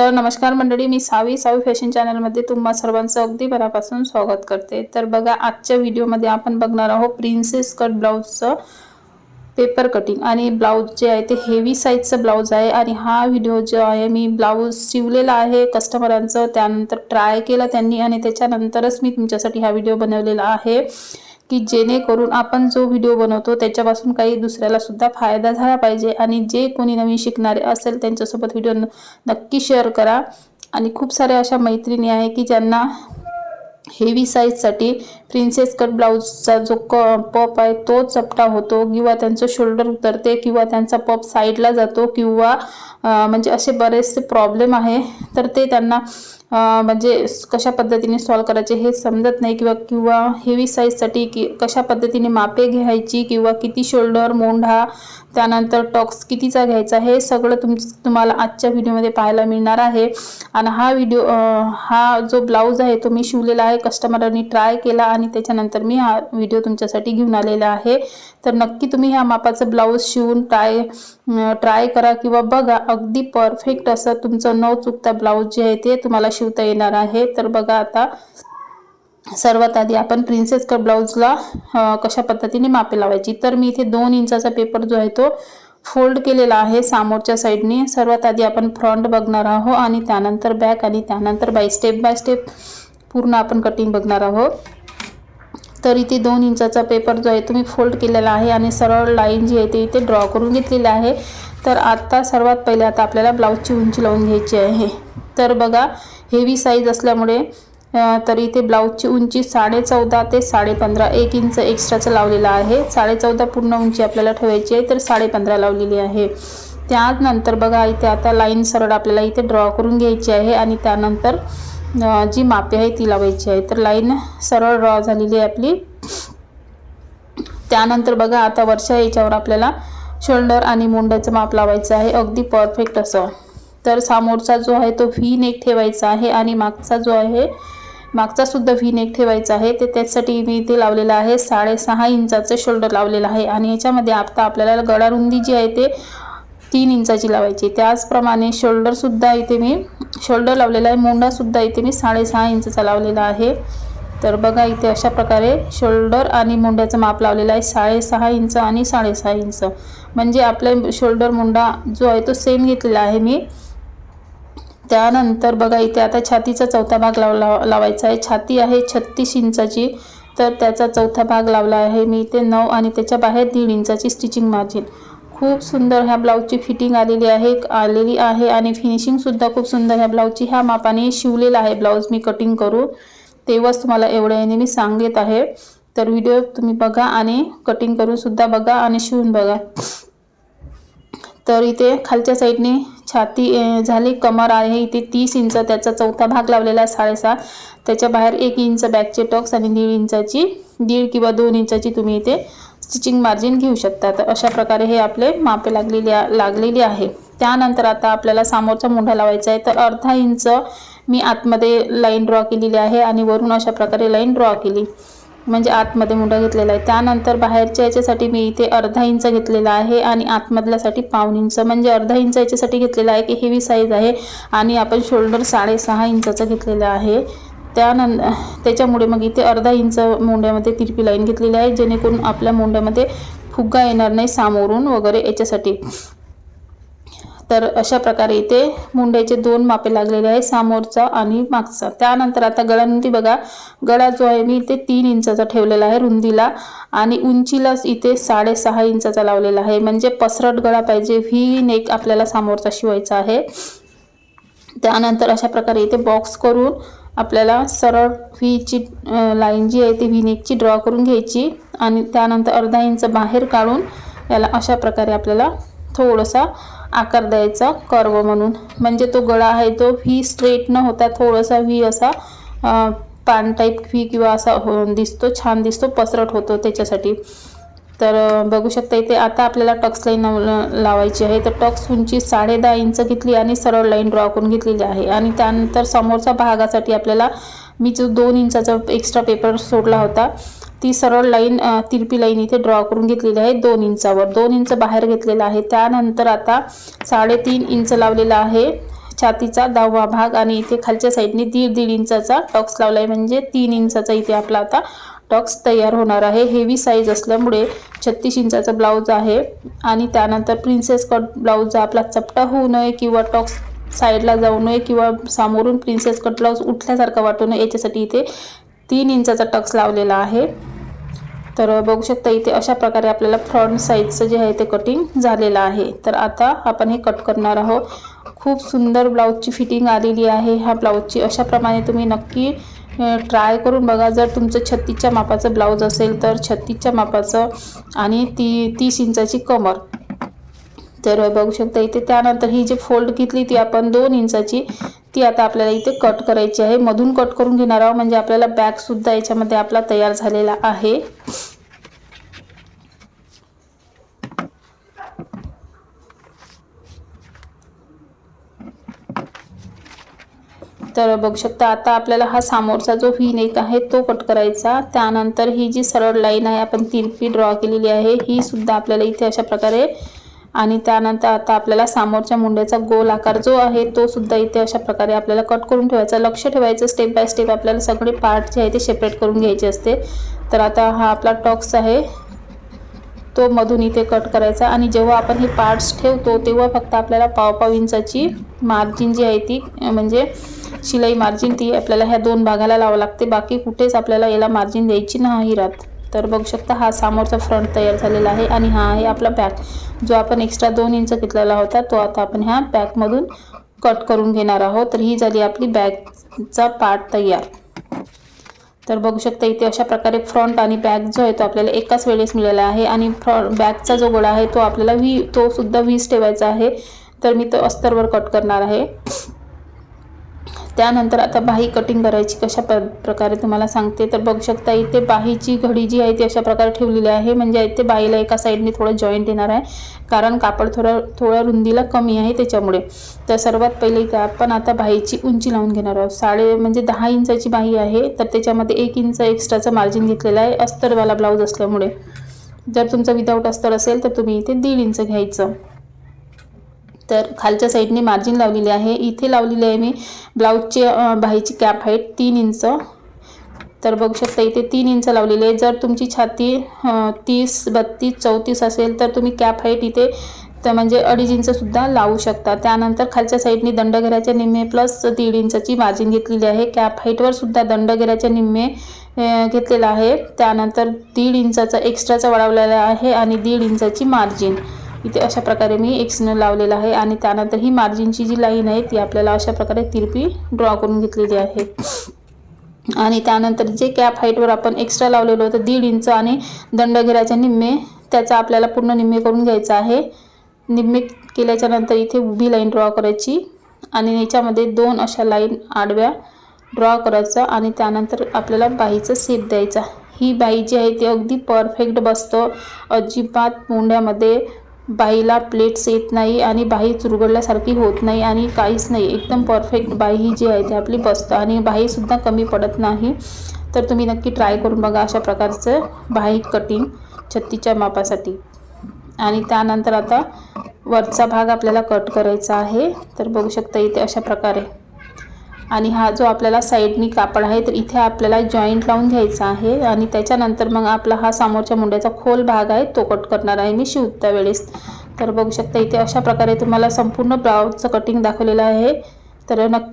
तर नमस्कार मंडळी मी सावी सावी फॅशन चॅनलमध्ये तुम्हा सर्वांचं अगदी भरापासून स्वागत करते. तर बघा आजच्या व्हिडिओमध्ये आपण बघणार आहोत प्रिन्सेस कट ब्लाऊजचं पेपर कटिंग आणि ब्लाऊज जे आहे ते हेवी साईजचं ब्लाऊज आहे आणि हा व्हिडिओ जो आहे मी ब्लाऊज शिवलेला आहे कस्टमरांचं त्यानंतर ट्राय केलं त्यांनी आणि त्याच्यानंतरच मी तुमच्यासाठी हा व्हिडिओ बनवलेला आहे. की जेणेकरून आपण जो व्हिडिओ बनवतो त्याच्यापासून काही दुसऱ्याला सुद्धा फायदा झाला पाहिजे. आणि जे कोणी नवीन शिकणारे असेल त्यांच्यासोबत व्हिडिओ नक्की शेअर करा. आणि खूप साऱ्या अशा मैत्रिणी आहे की ज्यांना हेवी साईजसाठी प्रिन्सेस कट ब्लाऊजचा जो क पप आहे तो चपटा होतो किंवा त्यांचं शोल्डर उतरते किंवा त्यांचा पप साईडला जातो किंवा म्हणजे असे बरेचसे प्रॉब्लेम आहे. तर ते त्यांना म्हणजे कशा पद्धतीने सॉल्व करायचे हे समजत नाही किंवा किंवा हेवी साईजसाठी की कशा पद्धतीने मापे घ्यायची किंवा किती शोल्डर मोंढा त्यानंतर टॉक्स कितीचा घ्यायचा हे सगळं तुम तुम्हाला आजच्या व्हिडिओमध्ये पाहायला मिळणार आहे. आणि हा व्हिडिओ हा जो ब्लाऊज आहे तो मी शिवलेला आहे कस्टमरांनी ट्राय केला आणि त्याच्यानंतर मी हा व्हिडिओ तुमच्यासाठी घेऊन आलेला आहे. तर नक्की तुम्ही ह्या मापाचं ब्लाऊज शिवून ट्राय ट्राय करा किंवा बघा अगदी परफेक्ट असं तुमचं न चुकता ब्लाऊज जे आहे ते तुम्हाला शिवता येणार आहे. तर बघा आता सर्वात आधी आपण प्रिन्सेस कट ब्लाऊजला कशा पद्धतीने मापे लावायची? तर मी इथे दोन इंचाचा पेपर जो आहे तो फोल्ड केलेला आहे समोरच्या साईडने सर्वात आधी आपण फ्रंट बघणार आहोत आणि त्यानंतर बॅक आणि त्यानंतर बाय स्टेप बाय स्टेप पूर्ण आपण कटिंग बघणार आहोत. तर इथे दोन इंचाचा पेपर जो आहे तो मी फोल्ड केलेला आहे आणि सरळ लाईन जी आहे ते इथे ड्रॉ करून घेतलेली आहे. तर आत्ता सर्वात पहिले आता आपल्याला ब्लाऊजची उंची लावून घ्यायची आहे. तर बघा हेवी साईज असल्यामुळे तर इथे ब्लाऊजची उंची साडे चौदा ते साडे पंधरा एक इंच एक्स्ट्राचं लावलेलं आहे. साडे चौदा पूर्ण उंची आपल्याला ठेवायची आहे तर साडे पंधरा लावलेली आहे. त्यानंतर बघा इथे आता लाईन सरळ आपल्याला इथे ड्रॉ करून घ्यायची आहे आणि त्यानंतर जी मापे आहे ती लावायची आहे. तर लाईन सरळ ड्रॉ झालेली आहे आपली. त्यानंतर बघा आता वरच्या याच्यावर आपल्याला शोल्डर आणि मुंड्याचं माप लावायचं आहे. अगदी परफेक्ट असं. तर समोरचा जो आहे तो व्ही नेक ठेवायचा आहे आणि मागचा जो आहे मागचा सुद्धा व्ही नेक ठेवायचा आहे. ते त्याचसाठी मी इथे लावलेलं आहे. साडेसहा इंचाचं शोल्डर लावलेलं आहे आणि याच्यामध्ये आता आपल्याला गळा रुंदी जी आहे ते तीन इंचाची लावायची त्याचप्रमाणे शोल्डरसुद्धा इथे मी शोल्डर लावलेला आहे. मोंडासुद्धा इथे मी साडेसहा इंचाचा लावलेला आहे. तर बघा इथे अशा प्रकारे शोल्डर आणि मुंड्याचं माप लावलेलं आहे. साडेसहा इंच आणि साडेसहा इंच. म्हणजे आपल्या शोल्डर मुंडा जो आहे तो सेम घेतलेला आहे मी. त्यानंतर बघा इथे आता छातीचा चौथा भाग लाव लावायचा आहे. छाती आहे छत्तीस इंचाची तर त्याचा चौथा भाग लावला आहे. मी इथे नऊ आणि त्याच्या बाहेर दीड इंचाची स्टिचिंग मार्जिन. खूप सुंदर ह्या ब्लाऊजची फिटिंग आलेली आहे आलेली आहे आणि फिनिशिंगसुद्धा खूप सुंदर ह्या ब्लाऊजची. ह्या मापाने शिवलेला आहे ब्लाऊज मी कटिंग करू. तेव्हाच तुम्हाला एवढ्या याने मी सांगत आहे. तर व्हिडिओ तुम्ही बघा आणि कटिंग करून सुद्धा बघा आणि शिवून बघा. तर इथे खालच्या साईडने छाती झाली कमर आहे. इथे तीस इंच त्याचा चौथा भाग लावलेला आहे साडेसहा त्याच्या बाहेर एक इंच बॅकचे टॉक्स आणि दीड इंचाची दीड किंवा दोन इंचाची तुम्ही इथे स्टिचिंग मार्जिन घेऊ शकता. तर अशा प्रकारे हे आपले मापे लागलेली लागलेली आहे. त्यानंतर आता आपल्याला समोरचा मुंढा लावायचा आहे. तर अर्धा इंच मी आतमध्ये लाईन ड्रॉ केलेली आहे आणि वरून अशा प्रकारे लाईन ड्रॉ केली. म्हणजे आतमध्ये मुंडा घेतलेला आहे. त्यानंतर बाहेरच्या याच्यासाठी मी इथे अर्धा इंच घेतलेला आहे आणि आतमधल्यासाठी पाऊन इंच. म्हणजे अर्धा इंच याच्यासाठी घेतलेला आहे की हेवी साईज आहे आणि आपण शोल्डर साडेसहा इंचाचं घेतलेलं आहे. त्यान त्याच्यामुळे मग इथे अर्धा इंच मुंड्यामध्ये तिरपी लाईन घेतलेली आहे जेणेकरून आपल्या मोंड्यामध्ये फुग्गा येणार नाही सामोरून वगैरे याच्यासाठी. तर अशा प्रकारे इथे मुंड्याचे दोन मापे लागलेले आहे समोरचा आणि मागचा. त्यानंतर आता गळानुंदी बघा. गळा जो आहे मी इथे तीन इंचाचा ठेवलेला आहे रुंदीला आणि उंचीलाच इथे साडेसहा इंचाचा लावलेला आहे. म्हणजे पसरट गळा पाहिजे व्ही नेक आपल्याला समोरचा शिवायचा आहे. त्यानंतर अशा प्रकारे इथे बॉक्स करून आपल्याला सरळ व्हीची लाईन जी आहे ती व्ही नेकची ड्रॉ करून घ्यायची आणि त्यानंतर अर्धा इंच बाहेर काढून याला अशा प्रकारे आपल्याला थोडासा आकार द्यायचा कर्व म्हणून. म्हणजे तो गळा आहे तो व्ही स्ट्रेट न होता थोडासा व्ही असा पान टाईप व्ही किंवा असा हो दिसतो छान दिसतो पसरट होतो त्याच्यासाठी. तर बघू शकता इथे आता आपल्याला टक्स लाईन लावायची आहे. तर टक्स उंची साडे दहा इंच घेतली आणि सरळ लाईन ड्रॉ करून घेतलेली आहे. आणि त्यानंतर समोरच्या भागासाठी आपल्याला मी जो दोन इंचाचा एक्स्ट्रा पेपर सोडला होता ती सरळ लाईन तिरपी लाईन इथे ड्रॉ करून घेतलेली आहे दोन इंचावर. दोन इंच बाहेर घेतलेलं आहे. त्यानंतर आता साडेतीन इंच लावलेला आहे छातीचा दहावा भाग आणि इथे खालच्या साईडने दीड दीड इंचाचा टॉक्स लावला आहे म्हणजे तीन इंचाचा इथे आपला आता टॉक्स तयार होणार आहे. हेवी साईज असल्यामुळे छत्तीस इंचाचा ब्लाऊज आहे आणि त्यानंतर प्रिन्सेस कट ब्लाऊज आपला चपटा होऊ नये किंवा टॉक्स साईडला जाऊ नये किंवा समोरून प्रिन्सेस कट ब्लाऊज उठल्यासारखा वाटू नये याच्यासाठी इथे तीन इंचाचा टक्स लावलेला आहे. तर बघू शकता इथे अशा प्रकारे आपल्याला फ्रंट साईजचं जे आहे ते कटिंग झालेलं आहे. तर आता आपण हे कट करणार आहोत. खूप सुंदर ब्लाऊजची फिटिंग आलेली आहे. ह्या ब्लाऊजची अशाप्रमाणे तुम्ही नक्की ट्राय करून बघा. जर तुमचं छत्तीसच्या मापाचं ब्लाऊज असेल तर छत्तीसच्या मापाचं आणि ती तीस इंचाची कमर. तर बघू शकता इथे त्यानंतर ही जी फोल्ड घेतली ती आपण दोन इंचाची ती आता आपल्याला इथे कट करायची आहे. मधून कट करून घेणार आहोत. म्हणजे आपल्याला बॅगसुद्धा याच्यामध्ये आपला तयार झालेला आहे. तर बघू शकता आता आपल्याला हा सामोरचा जो व्ही नेक आहे तो कट करायचा. त्यानंतर ही जी सरळ लाईन आहे आपण तिरपी ड्रॉ केलेली आहे ही सुद्धा आपल्याला इथे अशा प्रकारे आणि त्यानंतर आता आपल्याला समोरच्या मुंड्याचा गोल आकार जो आहे तो सुद्धा इथे अशा प्रकारे आपल्याला कट करून ठेवायचा. लक्ष ठेवायचं स्टेप बाय स्टेप आपल्याला सगळे पार्ट जे आहे ते सेपरेट करून घ्यायचे असते. तर आता हा आपला टॉक्स आहे तो मधून इथे कट करायचा. आणि जेव्हा आपण हे पार्ट्स ठेवतो तेव्हा फक्त आपल्याला पाव पाव इंचाची मार्जिन जी आहे ती म्हणजे शिलाई मार्जिन ती आपल्याला ह्या दोन भागाला लावावं लागते. बाकी कुठेच आपल्याला याला मार्जिन द्यायची नाही राहत. तर बघू शकता हा समोरचा फ्रंट तयार झालेला आहे आणि हा आहे आपला बॅक जो आपण एक्स्ट्रा दोन इंच घेतलेला होता तो आता आपण ह्या बॅकमधून कट करून घेणार आहोत. तर ही झाली आपली बॅगचा पार्ट तयार. तर बघू शकता इथे अशा प्रकारे फ्रंट आणि बॅक जो आहे तो आपल्याला एकाच वेळेस मिळाला आहे आणि फ्रंट बॅकचा जो गोळा आहे तो आपल्याला व्ही तो सुद्धा वीस ठेवायचा आहे. तर मी तो अस्तरवर कट करणार आहे. त्यानंतर आता बाही कटिंग करायची कशा प्र प्रकारे तुम्हाला सांगते. तर बघू शकता इथे बाहीची घडी जी आहे ती अशा प्रकारे ठेवलेली आहे. म्हणजे इथे बाईला एका साईडने थोडं जॉईंट येणार आहे. कारण कापड थोडं थोड्या रुंदीला कमी आहे त्याच्यामुळे. तर सर्वात पहिले इथे आपण आता बाहीची उंची लावून घेणार आहोत. साडे म्हणजे दहा इंचाची बाही आहे. तर त्याच्यामध्ये एक इंच एक्स्ट्राचं मार्जिन घेतलेलं आहे. अस्तरवाला ब्लाऊज असल्यामुळे. जर तुमचं विदाऊट अस्तर असेल तर तुम्ही इथे दीड इंच घ्यायचं. तर खालच्या साईडने मार्जिन लावलेली आहे. इथे लावलेली आहे मी ब्लाऊजची बाहीची कॅप हाईट तीन इंच. तर बघू शकता इथे तीन इंच लावलेली आहे. जर तुमची छाती तीस बत्तीस चौतीस असेल तर तुम्ही कॅप हाईट इथे तर म्हणजे अडीच इंचसुद्धा लावू शकता. त्यानंतर खालच्या साईडने दंडघेऱ्याच्या निम्मे प्लस दीड इंचची मार्जिन घेतलेली आहे. कॅप हाईटवर सुद्धा दंडघेऱ्याच्या निम्मे घेतलेला आहे. त्यानंतर दीड इंचाचा एक्स्ट्राचा वाढवलेला आहे आणि दीड इंचाची मार्जिन इथे अशा प्रकारे मी एक्सनं लावलेला आहे आणि त्यानंतर ही मार्जिनची जी लाईन आहे ती आपल्याला अशा प्रकारे तिरपी ड्रॉ करून घेतलेली आहे. आणि त्यानंतर जे कॅप हाईटवर आपण एक्स्ट्रा लावलेलं होतं दीड इंच आणि दंडघेराच्या निम्मे त्याचा आपल्याला पूर्ण निम्मे करून घ्यायचा आहे. निम्मे केल्याच्यानंतर इथे उभी लाईन ड्रॉ करायची आणि याच्यामध्ये दोन अशा लाईन आडव्या ड्रॉ करायचा आणि त्यानंतर आपल्याला बाईचं सेप द्यायचा. ही बाई जी आहे ती अगदी परफेक्ट बसतं. अजिबात मुंड्यामध्ये बाईला प्लेट्स येत नाही आणि बाई चुरगडल्यासारखी होत नाही आणि काहीच नाही. एकदम परफेक्ट बाई ही जी आहे ती आपली बसतं आणि बाईसुद्धा कमी पडत नाही. तर तुम्ही नक्की ट्राय करून बघा अशा प्रकारचं बाई कटिंग छत्तीच्या मापासाठी. आणि त्यानंतर आता वरचा भाग आपल्याला कट करायचा आहे. तर बघू शकता इथे अशा प्रकारे. आणि हा जो आपल्याला साईडनी कापड आहे तर इथे आपल्याला जॉईंट लावून घ्यायचा आहे आणि त्याच्यानंतर मग आपला हा समोरच्या मुंड्याचा खोल भाग आहे तो कट करणार आहे मी शिवत्या वेळेस. तर बघू शकता इथे अशा प्रकारे तुम्हाला संपूर्ण ब्लाऊजचं कटिंग दाखवलेलं आहे. तर नक्की